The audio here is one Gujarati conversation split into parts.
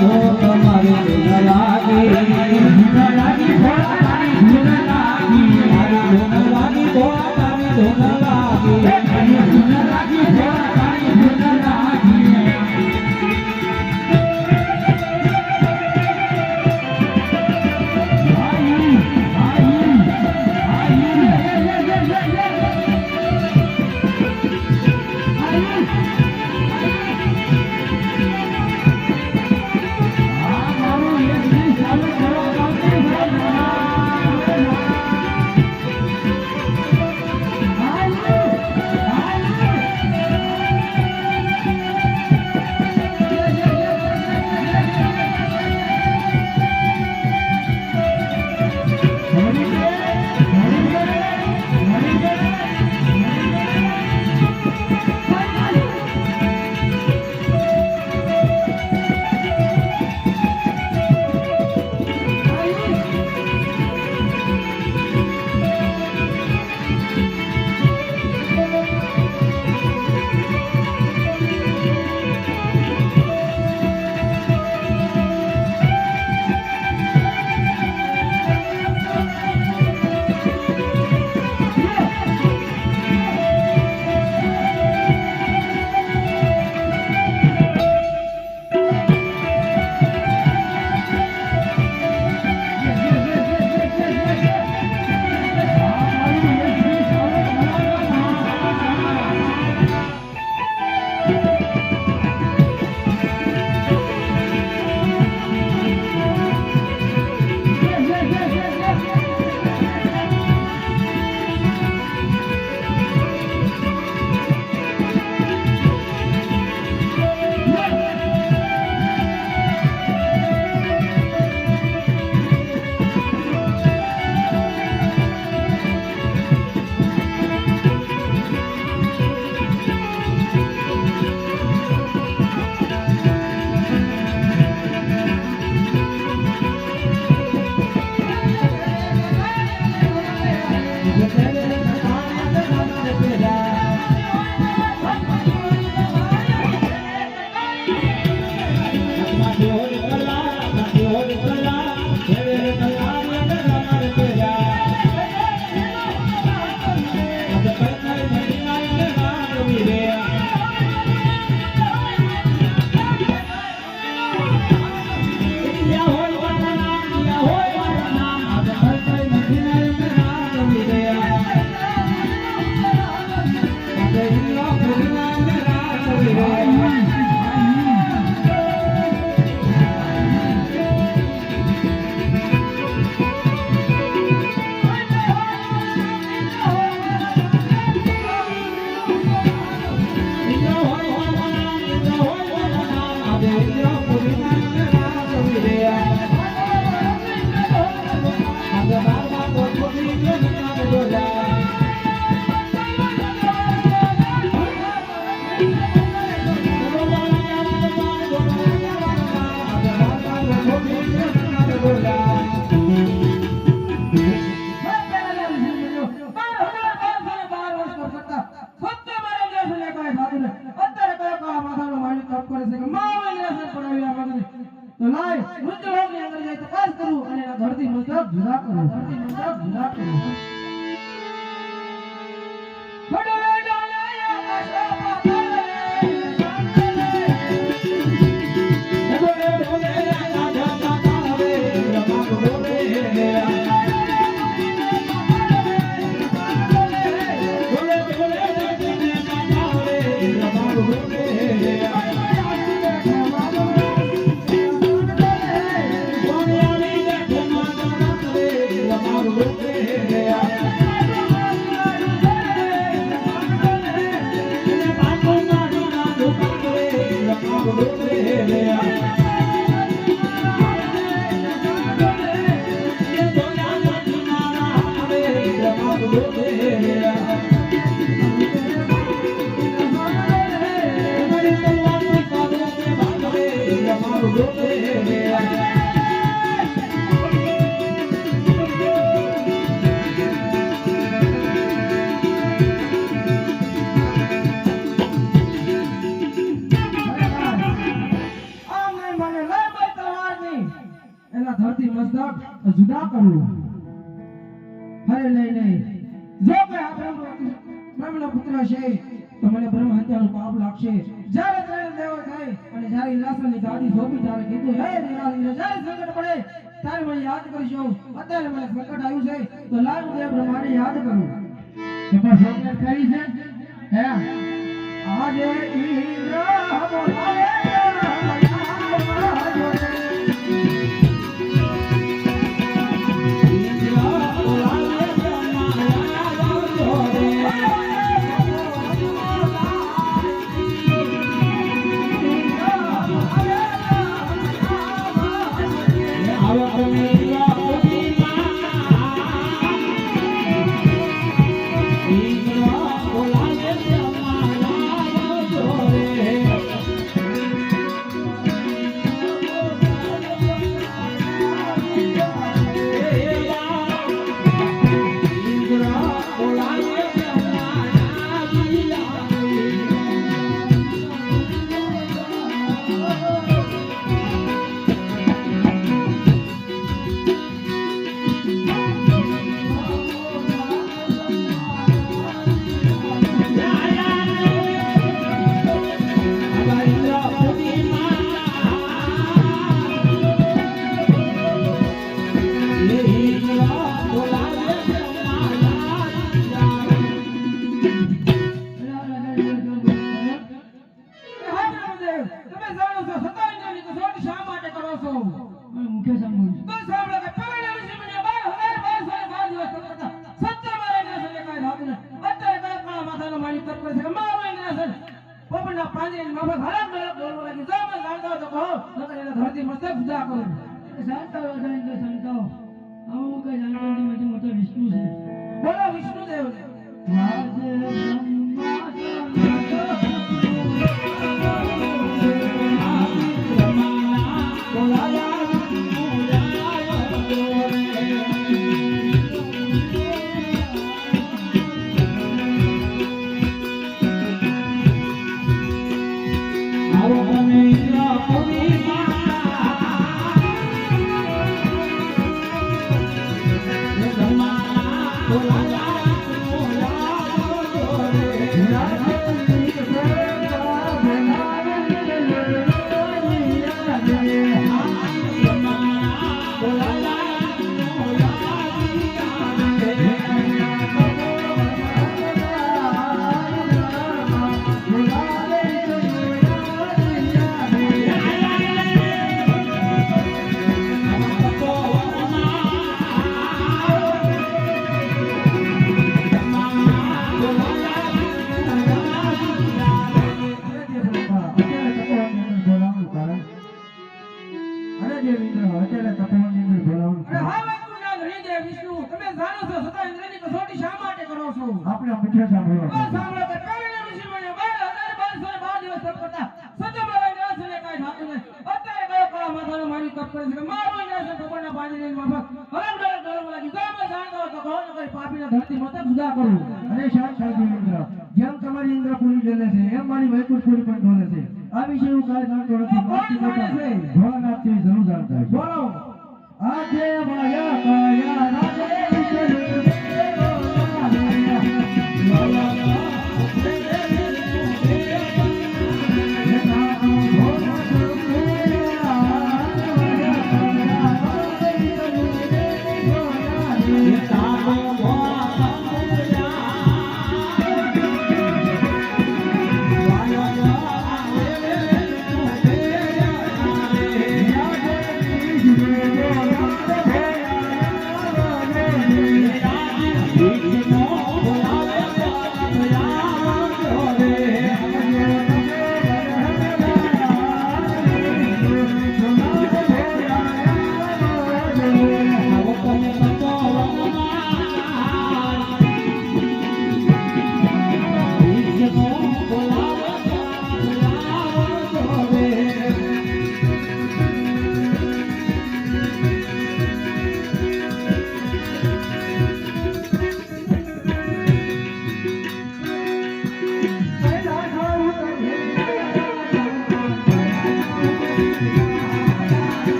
ધરતી ગાડી જોતી ત્યારે કીધું, હે નિરાલી જય સંકટ પડે, ત્યારે મને યાદ કરજો. અત્યારે મને સંકટ આવ્યું છે, તો લાલ દેવ પ્રમાણે યાદ કરું એમાં સંકટ થઈ છે. હે? આજે ઈ રામ Buzzer! comigo.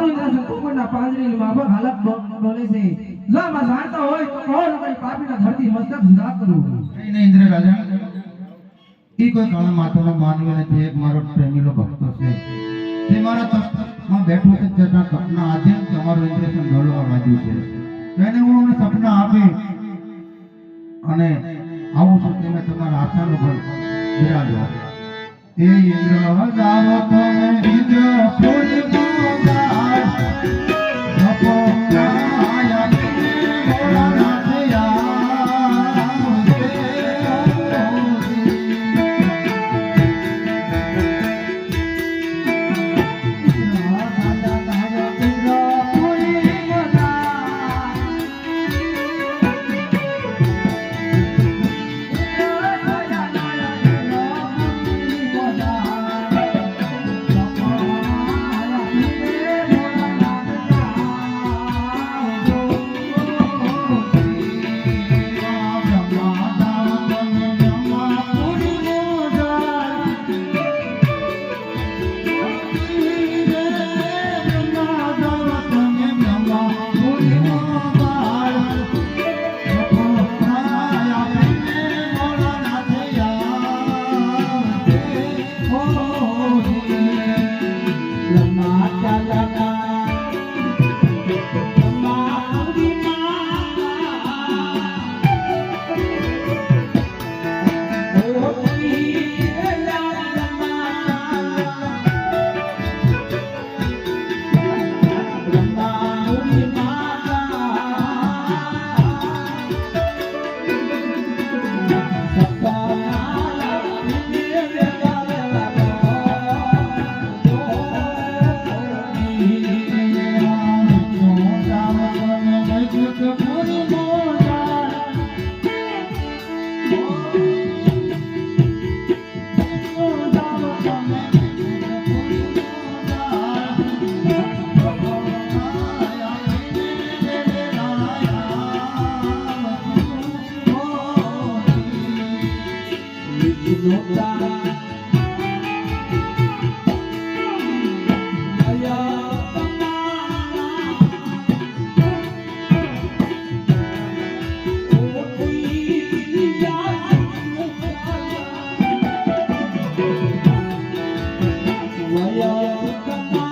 મારું ઇન્દ્રાસન કુકરના પાંજરીની માફક હાલત ડોલે છે. જો આમાં જાણતા હોય તો કહો નકર પાપીના ધરતી મસ્તક સુધા કરો. નહીં નહીં ઇન્દ્ર રાજા એ કોઈ કાળા માતાનો માનવી નથી એક મારો પ્રેમીલો ભક્ત છે. તે મારા તપમાં બેઠો છે, તેના તપના આજે તમારું ઇન્દ્રેશન ઢળવા માંડ્યું છે. તેને હું અમને સપના આપી અને આવું છું તમે તમારા આશાનો પણ બિરાજો એ ઇન્દ્ર જાવો તમે ઇન્દ્ર પૂર્ણિમા ગાય. સપનાયા Bholanath Good morning. nunca mais.